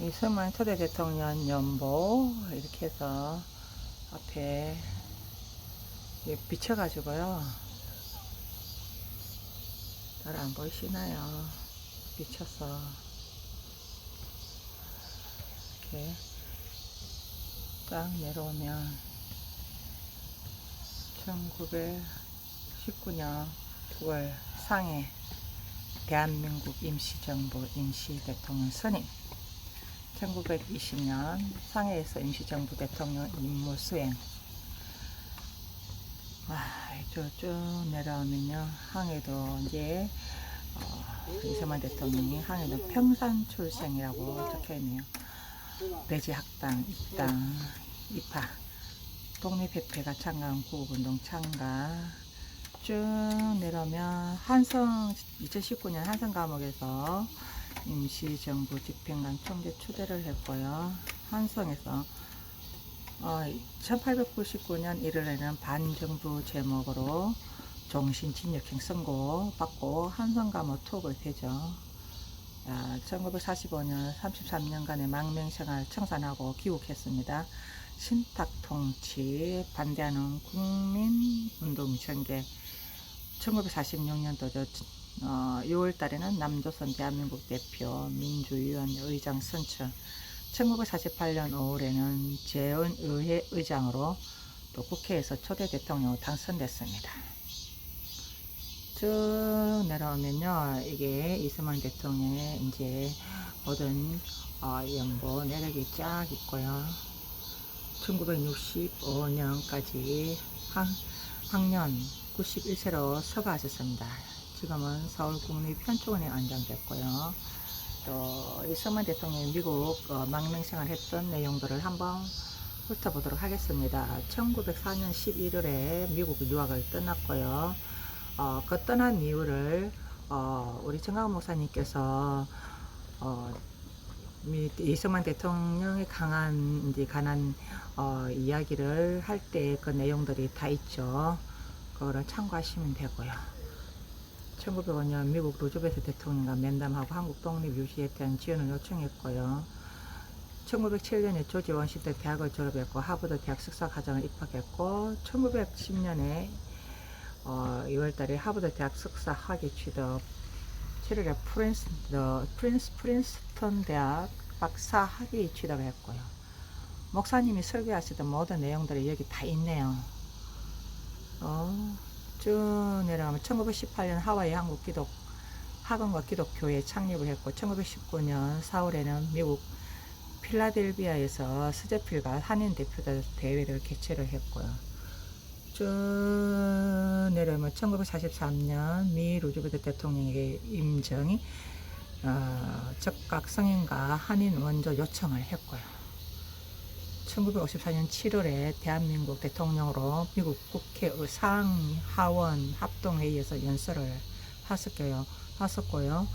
이승만 초대 대통령 연보 이렇게 해서 앞에 이게 비쳐가지고요. 잘 안 보이시나요? 비쳐서 이렇게 딱 내려오면 1919년 9월 상해 대한민국 임시정부 임시대통령 선임 1920년 상해에서 임시정부 대통령 임무 수행. 아, 저쭉 내려오면요. 항해도 이제 어, 이승만 대통령이 항해도 평산 출생이라고 적혀있네요. 내지학당 입당 입학. 독립협회가 참가한 구국운동 참가. 쭉 내려오면 한성 2019년 한성 감옥에서 임시정부 집행관 총재 추대를 했고요. 한성에서 어, 1899년 1월에는 반정부 제목으로 종신진역행 선고 받고 한성 감옥 투옥을 되죠. 아, 1945년 33년간의 망명생활 청산하고 귀국했습니다. 신탁통치 반대하는 국민운동 전개 1946년도죠. 어, 6월 달에는 남조선 대한민국 대표 민주위원회 의장 선출 1948년 5월에는 재은 의회 의장으로 또 국회에서 초대 대통령으로 당선됐습니다. 쭉 내려오면요. 이게 이승만 대통령의 이제 모든 어, 연보 내력이 쫙 있고요. 1965년까지 학, 학년 91세로 서가하셨습니다. 지금은 서울 국립 현충원에 안장됐고요. 또 이승만 대통령이 미국 어, 망명 생활 했던 내용들을 한번 훑어보도록 하겠습니다. 1904년 11월에 미국 유학을 떠났고요. 어, 그 떠난 이유를 어, 우리 정강 목사님께서 어, 미- 이승만 대통령의 강한 이제 관한 어, 이야기를 할 때 그 내용들이 다 있죠. 그거를 참고하시면 되고요. 1905년 미국 루즈벨트 대통령과 면담하고 한국 독립 유지에 대한 지원을 요청했고요. 1907년에 조지 원시대 대학을 졸업했고 하버드 대학 석사 과정을 입학했고 1910년에 어, 2월달에 하버드 대학 석사 학위 취득 7월에 프린스, 더, 프린스, 프린스턴 대학 박사 학위 취득을 했고요. 목사님이 설교하시던 모든 내용들이 여기 다 있네요. 어, 쭉 내려가면 1918년 하와이 한국 기독 학원과 기독교회 창립을 했고 1919년 4월에는 미국 필라델비아에서 스제필과 한인 대표들 대회를 개최를 했고요. 쭉 내려오면 1943년 미 루즈벨트 대통령에게 임정이 어, 적각 성인과 한인 원조 요청을 했고요. 1954년 7월에 대한민국 대통령으로 미국 국회 상하원 합동회의에서 연설을 하셨고요. 하셨고요.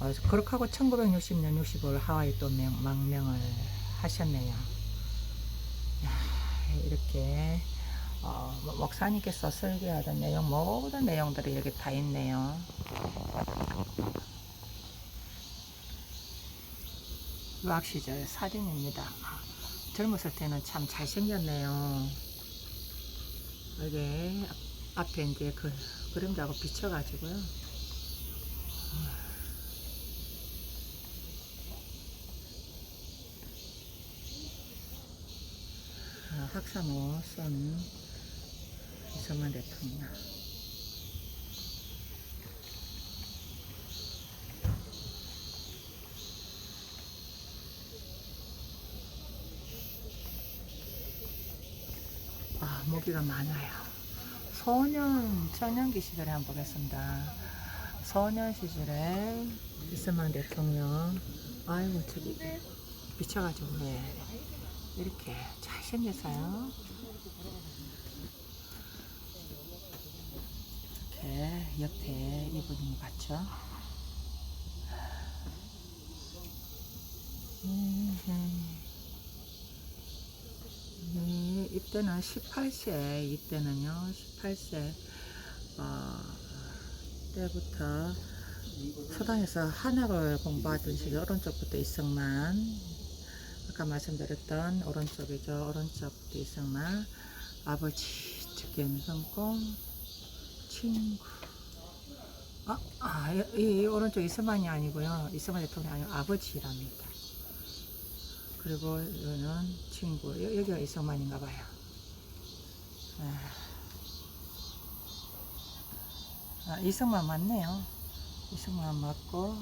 어, 그렇게 하고 1960년 65월 하와이 또 명- 망명을 하셨네요. 야, 이렇게 어, 뭐 목사님께서 설교하던 내용 모든 내용들이 여기 다 있네요. 유학 시절 사진입니다. 젊었을 때는 참 잘생겼네요. 이게 앞- 앞에 이제 그 그림자고 비쳐가지고요. 어, 학사모 쏜 이승만 대통령. 모기가 많아요. 소년, 청년기 시절에 한번 보겠습니다. 소년 시절에 이승만 대통령, 아이고, 저기, 미쳐가지고, 왜, 이렇게 잘생겼어요. 이렇게 옆에 이분이 봤죠? 음, 네, 이때는 18세, 이때는요, 18세, 어, 때부터 서당에서 한학을 공부하던 시기 오른쪽부터 이승만, 아까 말씀드렸던 오른쪽이죠. 오른쪽 이승만 아버지 측견 성공 친구 아, 아, 이, 이 오른쪽 이승만이 아니고요. 이승만 대통령이 아니고 아버지랍니다. 그리고 이거는 친구 여, 여기가 이승만인가 봐요. 아, 아, 이승만 맞네요. 이승만 맞고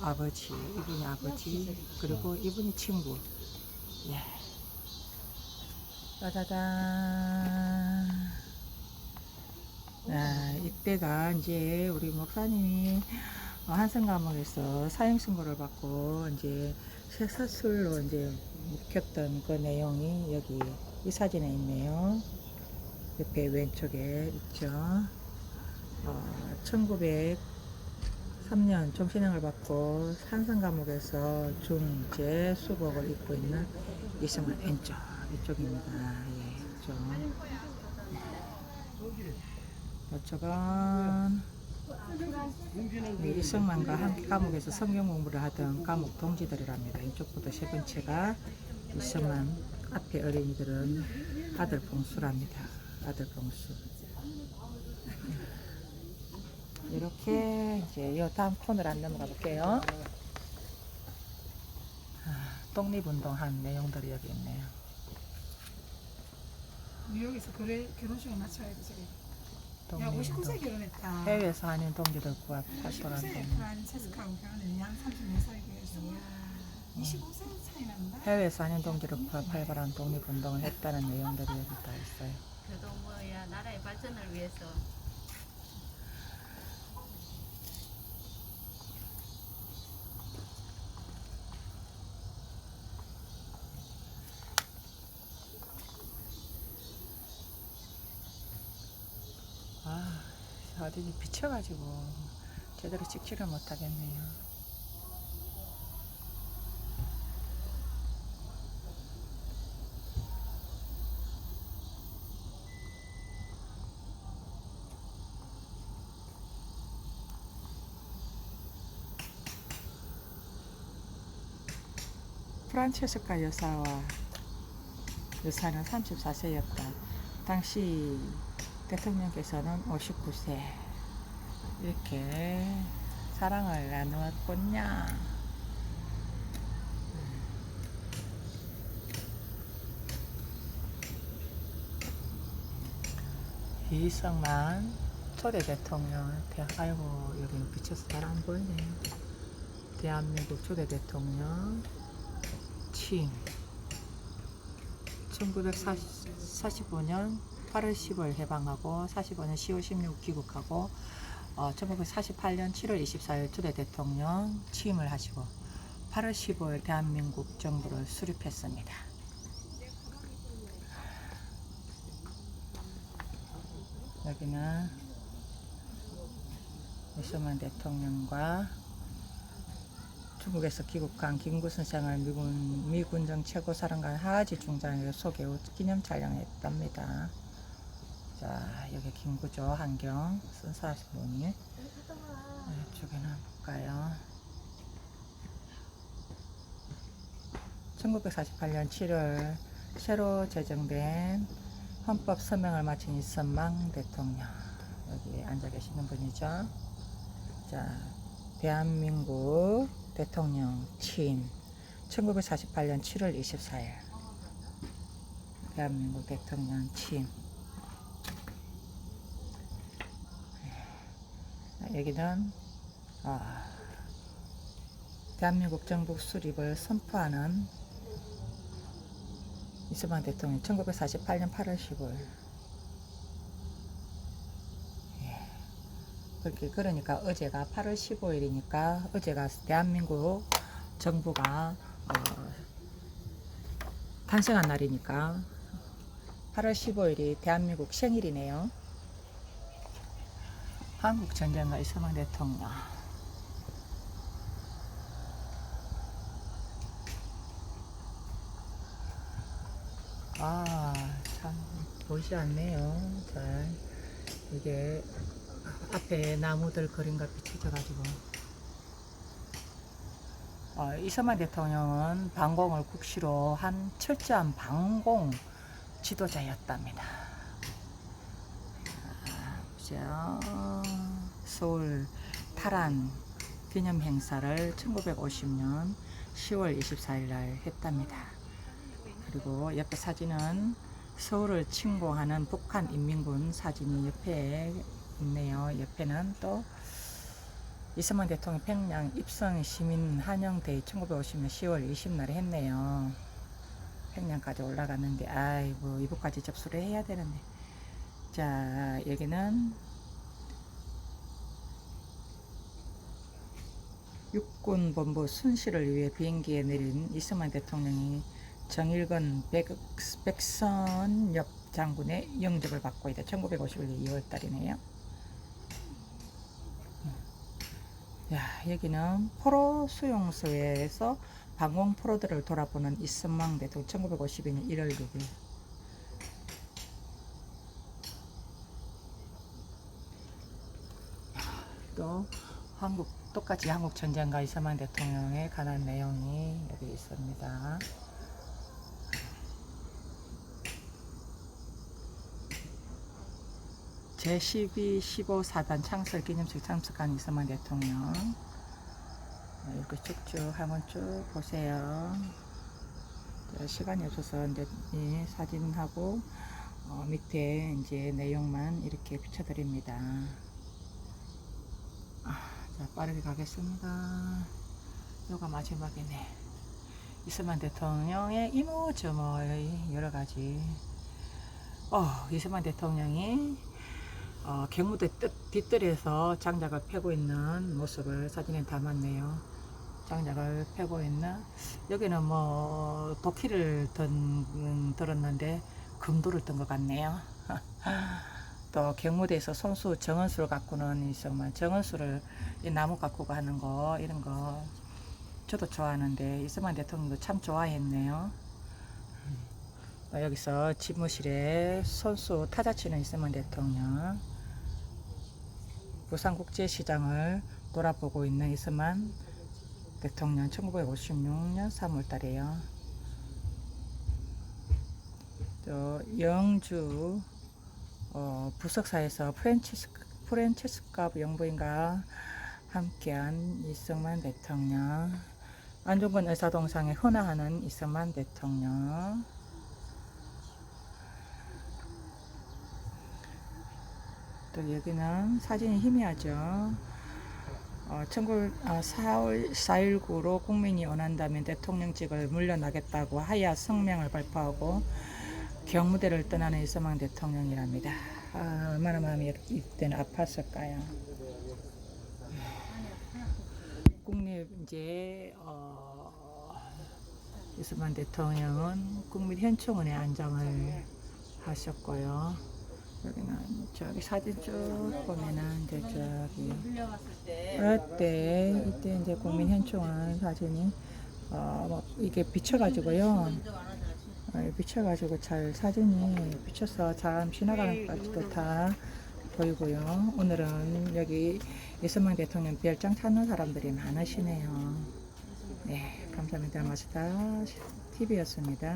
아버지 이분이 아버지 그리고 이분이 친구. 예. 짜자잔 아, 이때가 이제 우리 목사님이 한성 감옥에서 사형 선고를 받고 이제 쇠사슬로 이제 묵혔던 그 내용이 여기 이 사진에 있네요. 옆에 왼쪽에 있죠. 어, 1903년 종신형을 받고 산성 감옥에서 중재 수복을 입고 있는 이승만 왼쪽 이쪽입니다. 예, 이쪽. 이쪽은 이 이승만과 함께 감옥에서 성경 공부를 하던 감옥 동지들이랍니다. 이쪽부터 세 번째가 이승만 앞에 어린이들은 아들 봉수랍니다. 아들 봉수. 이렇게 이제 이 다음 코너로 안 넘어가 볼게요. 아, 독립운동 한 내용들이 여기 있네요. 뉴욕에서 그래, 결혼식을 마쳐야 돼 저기. 야 독립운동. 59세 결혼했다. 해외에서 한인 동지들 구합 59세 활동하는 프란체스카하고 결혼했는데 양 34살 결혼했어. 야 25세 차이 난다. 해외에서 한인 동지들 구합 활발한 독립운동을 했다는 내용들이 여기 다 있어요. 그래도 뭐야 나라의 발전을 위해서 아, 어디 비쳐가지고 제대로 찍지를 못하겠네요. 프란체스카 여사와 여사는 34세였다. 당시 대통령께서는 59세 이렇게 사랑을 나누었군요. 이성만 초대 대통령 대 아이고 여기 비쳐서 잘 안 보이네요. 대한민국 초대 대통령 칭 1945년 8월 10일 해방하고 45년 10월 16일 귀국하고 어, 1948년 7월 24일 초대 대통령 취임을 하시고 8월 15일 대한민국 정부를 수립했습니다. 여기는 이승만 대통령과 중국에서 귀국한 김구 선생을 미군, 미군정 최고 사령관 하하지 중장에게 소개 후 기념 촬영했답니다. 자, 여기 김구죠. 한경 선사하신 분이. 이쪽에는 볼까요? 1948년 7월 새로 제정된 헌법 서명을 마친 이선망 대통령. 여기 앉아 계시는 분이죠. 자, 대한민국 대통령 취임 1948년 7월 24일 대한민국 대통령 취임 네. 여기는 아, 대한민국 정부 수립을 선포하는 이승만 대통령 1948년 8월 15일 그렇게 그러니까 어제가 8월 15일이니까 어제가 대한민국 정부가 어, 탄생한 날이니까 8월 15일이 대한민국 생일이네요. 한국 전쟁과 이승만 대통령. 아, 참 보이지 않네요. 잘 이게 앞에 나무들 그림과 비춰져 가지고 어, 이승만 대통령은 방공을 국시로 한 철저한 방공 지도자였답니다. 아, 보세요. 서울 탈환 기념 행사를 1950년 10월 24일 날 했답니다. 그리고 옆에 사진은 서울을 침공하는 북한 인민군 사진이 옆에 있네요. 옆에는 또 이승만 대통령 평양 입성 시민 한영대회 1950년 10월 20날에 했네요. 평양까지 올라갔는데 아이고 이부까지 접수를 해야 되는데 자 여기는 육군본부 순시를 위해 비행기에 내린 이승만 대통령이 정일건 백, 백선엽 장군의 영접을 받고 있다. 1951년 2월 달이네요. 야, 여기는 포로 수용소에서 방공 포로들을 돌아보는 대통령 1952년 1월 6일. 또 한국 똑같이 한국 전쟁과 이승만 대통령에 관한 내용이 여기 있습니다. 제12, 15사단 창설 기념식 참석한 이승만 대통령 네, 이렇게 쭉쭉 한번 쭉 보세요. 자, 시간이 없어서 이제 이 사진하고 어, 밑에 이제 내용만 이렇게 비춰드립니다. 아, 자 빠르게 가겠습니다. 요가 마지막이네. 이승만 대통령의 이모저모의 여러 가지. 어, 이승만 대통령이 어, 경무대 뜻, 뒷뜰에서 장작을 패고 있는 모습을 사진에 담았네요. 장작을 패고 있는 여기는 뭐 도끼를 든, 들었는데 금도를 든 것 같네요. 또 경무대에서 손수 정은수를 가꾸는 이승만 정은수를 이 나무 가꾸고 하는 거 이런 거 저도 좋아하는데 이승만 대통령도 참 좋아했네요. 어, 여기서 집무실에 손수 타자 치는 이승만 대통령 부산국제시장을 돌아보고 있는 이승만 대통령 1956년 3월 달이에요. 또 영주 어, 부석사에서 프랜치스, 프랜치스카 영부인과 함께한 이승만 대통령 안중근 의사동상에 헌화하는 이승만 대통령 또 여기는 사진이 희미하죠. 어, 19, 아, 4월 4.19로 국민이 원한다면 대통령직을 물려나겠다고 하야 성명을 발표하고 경무대를 떠나는 이승만 대통령이랍니다. 아, 얼마나 마음이 이때는 아팠을까요? 국립 이제 어, 이승만 대통령은 국민 현충원에 안장을 하셨고요. 여기는 저기 사진 쭉 보면은 이제 저기 물려갔을 때 어때 이때 이제 국민 현충원 사진이 어, 뭐 이게 비쳐가지고요. 하잖아. 어, 비쳐가지고 잘 사진이 비쳐서 잘 지나가는 것도 다 보이고요. 오늘은 여기 이승만 대통령 별장 찾는 사람들이 많으시네요. 네, 감사합니다. 마스터 TV였습니다.